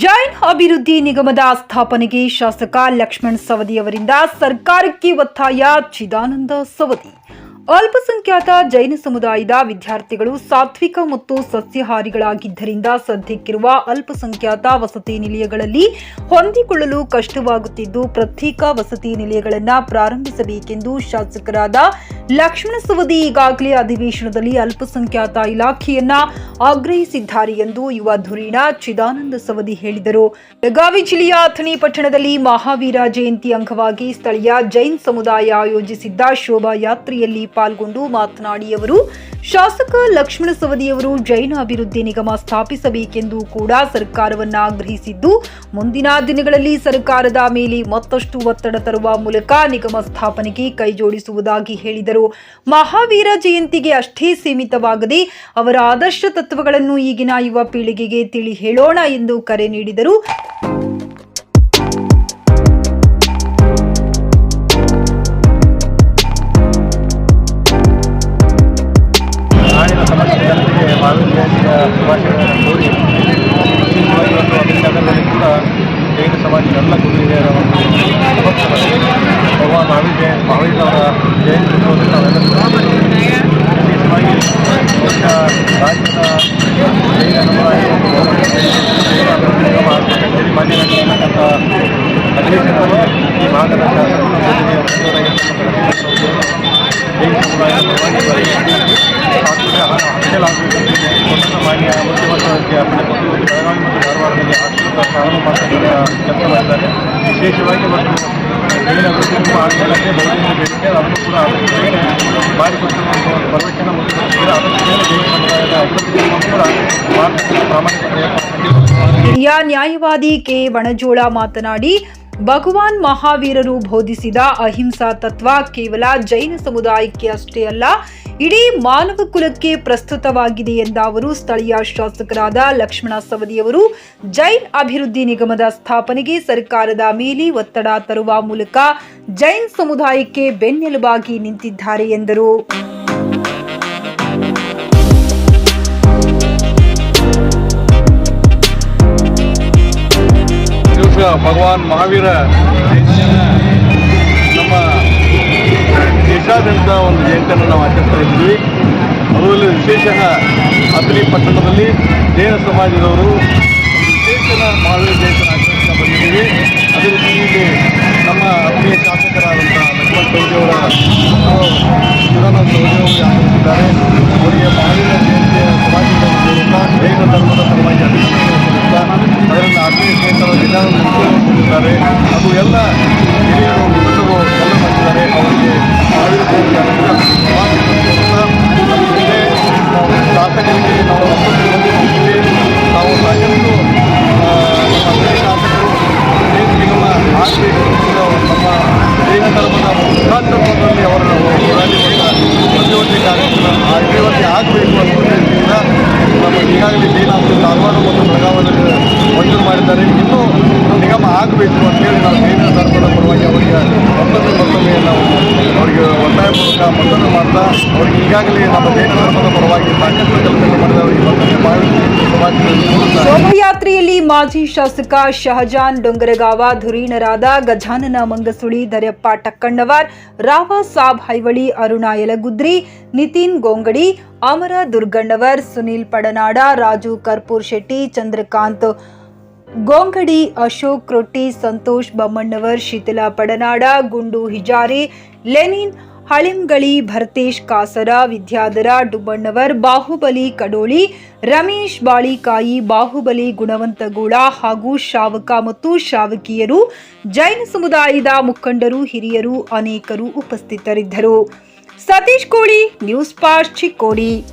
ಜೈನ್ ಅಭಿವೃದ್ಧಿ ನಿಗಮದ ಸ್ಥಾಪನೆಗೆ ಶಾಸಕ ಲಕ್ಷ್ಮಣ್ ಸವದಿ ಅವರಿಂದ ಸರ್ಕಾರಕ್ಕೆ ಒತ್ತಾಯ ಚಿದಾನಂದ ಸವದಿ. ಅಲ್ಪಸಂಖ್ಯಾತ ಜೈನ ಸಮುದಾಯದ ವಿದ್ಯಾರ್ಥಿಗಳು ಸಾತ್ವಿಕ ಮತ್ತು ಸಸ್ಯಹಾರಿಗಳಾಗಿದ್ದರಿಂದ ಸದ್ಯಕ್ಕಿರುವ ಅಲ್ಪಸಂಖ್ಯಾತ ವಸತಿ ನಿಲಯಗಳಲ್ಲಿ ಹೊಂದಿಕೊಳ್ಳಲು ಕಷ್ಟವಾಗುತ್ತಿದ್ದು ಪ್ರತ್ಯೇಕ ವಸತಿ ನಿಲಯಗಳನ್ನು ಪ್ರಾರಂಭಿಸಬೇಕೆಂದು ಶಾಸಕರಾದ ಲಕ್ಷ್ಮಣ ಸವದಿ ಈಗಾಗಲೇ ಅಧಿವೇಶನದಲ್ಲಿ ಅಲ್ಪಸಂಖ್ಯಾತ ಇಲಾಖೆಯನ್ನ ಆಗ್ರಹಿಸಿದ್ದಾರೆ ಎಂದು ಯುವ ಧುರೀಣ ಚಿದಾನಂದ ಸವದಿ ಹೇಳಿದರು. ಬೆಳಗಾವಿ ಜಿಲ್ಲೆಯ ಅಥಣಿ ಪಟ್ಟಣದಲ್ಲಿ ಮಹಾವೀರ ಜಯಂತಿ ಅಂಗವಾಗಿ ಸ್ಥಳೀಯ ಜೈನ್ ಸಮುದಾಯ ಆಯೋಜಿಸಿದ್ದ ಶೋಭಾಯಾತ್ರೆಯಲ್ಲಿ ಪಾಲ್ಗೊಂಡು ಮಾತನಾಡಿ ಅವರು, ಶಾಸಕ ಲಕ್ಷ್ಮಣ ಸವದಿಯವರು ಜೈನ ಅಭಿವೃದ್ಧಿ ನಿಗಮ ಸ್ಥಾಪಿಸಬೇಕೆಂದು ಕೂಡ ಸರ್ಕಾರವನ್ನು ಆಗ್ರಹಿಸಿದ್ದು, ಮುಂದಿನ ದಿನಗಳಲ್ಲಿ ಸರ್ಕಾರದ ಮೇಲೆ ಮತ್ತಷ್ಟು ಒತ್ತಡ ತರುವ ಮೂಲಕ ನಿಗಮ ಸ್ಥಾಪನೆಗೆ ಕೈಜೋಡಿಸುವುದಾಗಿ ಹೇಳಿದರು. ಮಹಾವೀರ ಜಯಂತಿಗೆ ಅಷ್ಟೇ ಸೀಮಿತವಾಗದೆ ಅವರ ಆದರ್ಶ ತತ್ವಗಳನ್ನು ಈಗಿನ ಯುವ ಪೀಳಿಗೆಗೆ ತಿಳಿ ಹೇಳೋಣ ಎಂದು ಕರೆ ನೀಡಿದರು. ಸಮಾಜದ ಎಲ್ಲ ಗುರು ಹಿರಿಯರ ಭಗವಾನ್ ಮಹಾವೀರ ಮಹಾವೀರ ಅವರ ಈ ಭಾಗದ ಶಾಸಕರು ಯೋಜನೆಯ ಜೈನ ಸಮುದಾಯ ಪರವಾಗಿ ಹಚ್ಚಲಾಗುವುದು ಮಾನ್ಯ ಮುಖ್ಯಮಂತ್ರಿ ಅಪ್ಪಣೆ ಕೊಟ್ಟು ಬೆಳಗಾವಿ ಮತ್ತು ಧಾರವಾಡದಲ್ಲಿ ಆಶ್ರಮ ಪ್ರಾರಂಭ ಮಾಡ್ತಕ್ಕಂಥ ಕೆಲಸ ಮಾಡಿದ್ದಾರೆ ವಿಶೇಷವಾಗಿ ಮತ್ತು ಜೈನ ಅಭಿವೃದ್ಧಿ ಆಗಲಿಕ್ಕೆ ಬಹುದಿನ ಬೇಡಿಕೆ ಅದನ್ನು ಕೂಡ ಆದಷ್ಟು ಬೇಗ ಮಾಡಿಕೊಟ್ಟಿರುವಂಥ ಒಂದು ಭರವಸೆನ ಮುಖ್ಯಮಂತ್ರಿಗಳು ಆದಷ್ಟು ಬೇಗ ಜೈನ ಸಮುದಾಯದ ಅಭಿವೃದ್ಧಿಯನ್ನು ಕೂಡ ಮಾಡತಕ್ಕಂಥ ಪ್ರಾಮಾಣಿಕ ಪ್ರಯತ್ನ ಮಾಡಿದ್ದಾರೆ. ಹಿರಿಯ ನ್ಯಾಯವಾದಿ ಕೆ ವಣಜೋಳ ಮಾತನಾಡಿ ಭಗವಾನ್ ಮಹಾವೀರರು ಬೋಧಿಸಿದ ಅಹಿಂಸಾ ತತ್ವ ಕೇವಲ ಜೈನ ಸಮುದಾಯಕ್ಕೆ ಅಷ್ಟೇ ಅಲ್ಲ, ಇಡೀ ಮಾನವ ಕುಲಕ್ಕೆ ಪ್ರಸ್ತುತವಾಗಿದೆ ಎಂದ ಅವರು ಸ್ಥಳೀಯ ಶಾಸಕರಾದ ಲಕ್ಷ್ಮಣ ಸವದಿಯವರು ಜೈನ್ ಅಭಿವೃದ್ಧಿ ನಿಗಮದ ಸ್ಥಾಪನೆಗೆ ಸರ್ಕಾರದ ಮೇಲೆ ಒತ್ತಡ ತರುವ ಮೂಲಕ ಜೈನ್ ಸಮುದಾಯಕ್ಕೆ ಬೆನ್ನೆಲುಬಾಗಿ ನಿಂತಿದ್ದಾರೆ ಎಂದರು. ದಿವಸ ಭಗವಾನ್ ಮಹಾವೀರ. ನಮ್ಮ ದೇಶಾದ್ಯಂತ ಒಂದು ಜಯಂತಿಯನ್ನು ನಾವು ಆಚರಿಸ್ತಾ ಇದ್ದೀವಿ. ಅದರಲ್ಲಿ ವಿಶೇಷ ಅಥಣಿ ಪಟ್ಟಣದಲ್ಲಿ ಜೈನ ಸಮಾಜದವರು ವಿಶೇಷ ಮಹಾವೀರ ಜಯಂತಿಯನ್ನು ಆಚರಿಸ್ತಾ ಬಂದಿದ್ದೀವಿ. ಅದೇ ರೀತಿ ಇಲ್ಲಿ ನಮ್ಮ ಅಥಣಿಯ ಶಾಸಕರಾದಂಥ ಲಕ್ಷ್ಮಣ್ ಸೌದಿಯವರ ಚೌಧರಿ ಅವರು ಆಚರಿಸಿದ್ದಾರೆ ಅವರಿಗೆ ಮಹಾವೀರ ಆಗಬೇಕು ಅಂತೇಳಿ ನಾವು ಜೈನ ಧರ್ಮದ ಪರವಾಗಿ ಅವರಿಗೆ ಮತ್ತೊಮ್ಮೆ ಮತ್ತೊಮ್ಮೆ ಅವರಿಗೆ ಮೂಲಕ ಮತ್ತೊಮ್ಮೆ ಮಾಡ್ತಾ ಅವರಿಗೆ ಈಗಾಗಲೇ ನಮ್ಮ ಜೈನ ಧರ್ಮದ ಪರವಾಗಿ ಸಾಕಷ್ಟು ಕೆಲಸಗಳು ಮಾಹಿತಿ ಸಮಾಜದಲ್ಲಿ ಮೂಡಿಸ್ತಾರೆ ಶೋಭಾಯಾತ್ರೆಯಲ್ಲಿ ಮಾಜಿ ಶಾಸಕ ಶಹಜಾನ್ ಡೊಂಗರಗಾವ, ಧುರೀಣರಾದ ಗಜಾನನ ಮಂಗಸುಳಿ, ದರ್ಯಪ್ಪ ಟಕ್ಕಣ್ಣವರ್, ರಾವ ಸಾಬ್ ಹೈವಳಿ, ಅರುಣ ಯಲಗುದ್ರಿ, ನಿತಿನ್ ಗೋಂಗಡಿ, ಅಮರ ದುರ್ಗಣ್ಣವರ್, ಸುನೀಲ್ ಪಡನಾಡ, ರಾಜು ಕರ್ಪೂರ್ ಶೆಟ್ಟಿ, ಚಂದ್ರಕಾಂತ್ ಗೋಂಗಡಿ, ಅಶೋಕ್ ರೊಟ್ಟಿ, ಸಂತೋಷ್ ಬಮ್ಮಣ್ಣವರ್, ಶೀತಲಾ ಪಡನಾಡ, ಗುಂಡು ಹಿಜಾರಿ, ಲೆನಿನ್ ಹಳಿಂಗಳಿ ಭರತೇಶ್ ಕಾಸರ, ವಿದ್ಯಾಧರ ಡುಬ್ಬಣ್ಣವರ್, ಬಾಹುಬಲಿ ಕಡೋಳಿ, ರಮೇಶ್ ಬಾಳಿಕಾಯಿ, ಬಾಹುಬಲಿ ಗುಣವಂತಗೌಡ ಹಾಗೂ ಶಾವಕ ಮತ್ತು ಶಾವಕಿಯರು, ಜೈನ ಸಮುದಾಯದ ಮುಖಂಡರು, ಹಿರಿಯರು ಅನೇಕರು ಉಪಸ್ಥಿತರಿದ್ದರು. ಸತೀಶ್ ಕೋಳಿ, ನ್ಯೂಸ್ ಪಾಸ್ಟ್ ಚಿಕ್ಕೋಡಿ.